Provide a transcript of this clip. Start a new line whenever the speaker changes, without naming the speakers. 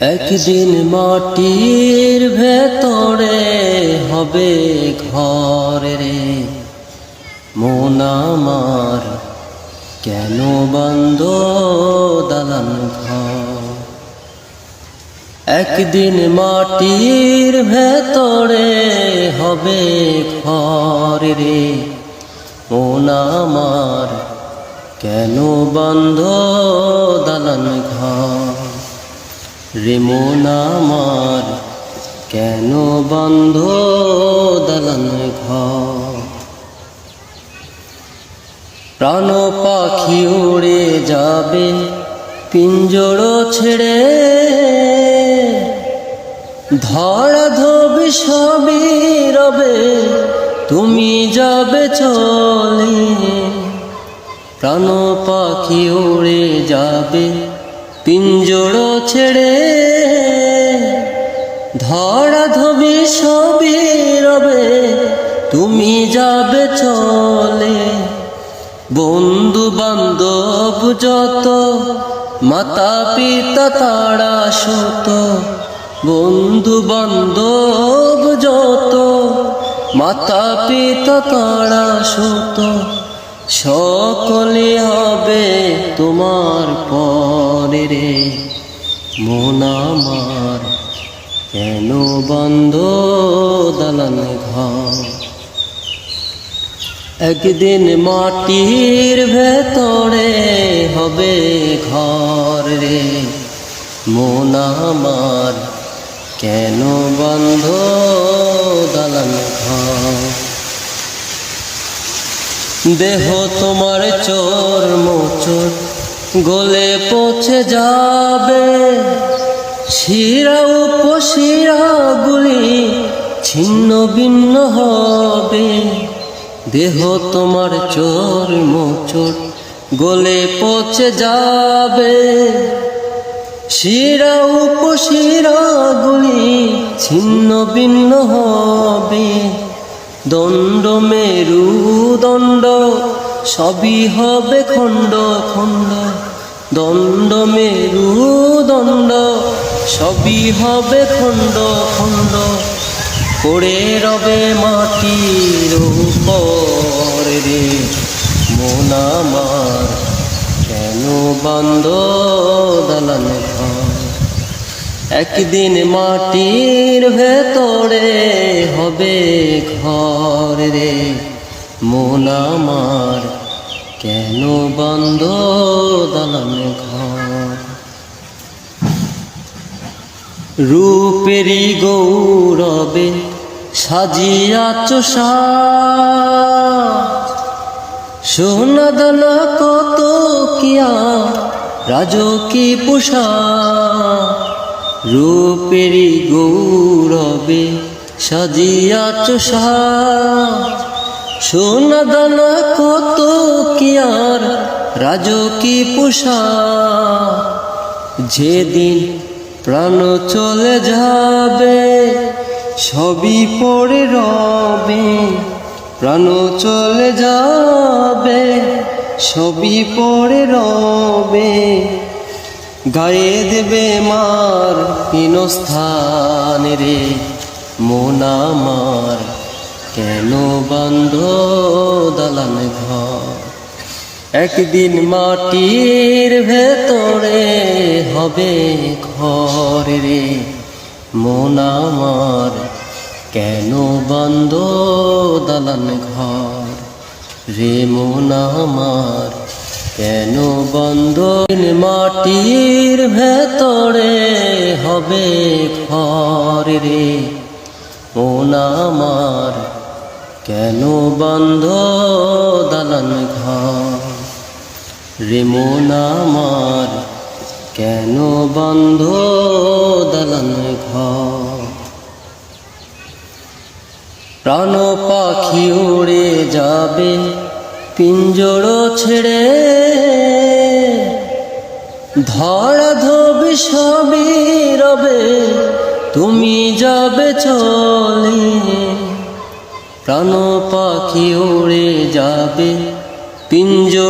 একদিন মাটির ভেতরে হবে ঘর রে। মন আমার কেন বন্ধ দালান ঘর? একদিন মাটির ভেতরে হবে ঘর রে। মন আমার কেন বন্ধ রে মন আমার কেন বন্ধ দালান ঘর? প্রাণ পাখি উড়ে যাবে পিঞ্জড় ছেড়ে। ধরা ধবি সবই রবে, তুমি যাবে চলে। প্রাণ পাখি উড়ে যাবে পিঞ্জড় ছেড়ে ধরা ধবি সবই রবে, তুমি যাবে চলে। বন্ধু বান্ধব যত মাতা পিতা তারা সত। বন্ধু বান্ধব যত মাতা পিতা তারা সত। সকলে হবে তোমার পরে রে। মন আমার কেন বন্ধ দালান ঘর? একদিন মাটির ভেতরে হবে ঘর রে। মন আমার কেন বন্ধ দালান ঘর? দেহ তোমার চোর মোচর গলে পচে যাবে। শিরা উপশিরা গুলি ছিন্ন ভিন্ন হবে। দেহ তোমার চোর মোচর গলে পচে যাবে। শিরা উপশিরা গুলি ছিন্ন ভিন্ন হবে। দণ্ড মেরু দণ্ড সবই হবে খণ্ড খণ্ড, দণ্ড মেরু দণ্ড, সবই হবে খণ্ড খণ্ড। পড়ে রবে মাটির উপর রে, মন আমার কেন বন্ধ দালান একদিন মাটির ভেতরে হবে ঘর রে, মন আমার কেন বন্ধ দালান ঘর? রূপেরই গৌরবে সাজিয়া চোষা দানা কত কিয়া, রাজকি পোষা রূপেরই গৌরবে সাজিয়া চোষা সোনা কত কিয়ার রাজকি পোষা? যেদিন প্রাণ চলে যাবে, সবই পড়ে রবে। প্রাণ চলে যাবে, সবই পড়ে রবে। গায়ে দেবে মার স্থান রে, মন আমার কেন বন্ধ দালান ঘর? একদিন মাটির ভেতরে হবে ঘর রে। মন আমার কেন বন্ধ দালান ঘর? রে মন আমার কেন বন্ধ? মাটির ভেতরে হবে ঘর রে। মন আমার কেন বন্ধ দালান ঘর? রে মন আমার কেন বন্ধ দালান ঘর? প্রাণ পাখি উড়ে যাবে পিঞ্জড় ছেড়ে। ধরা ধবি সবই রবে, তুমি যাবে চলে। প্রাণ পাখি উড়ে যাবে পিঞ্জড়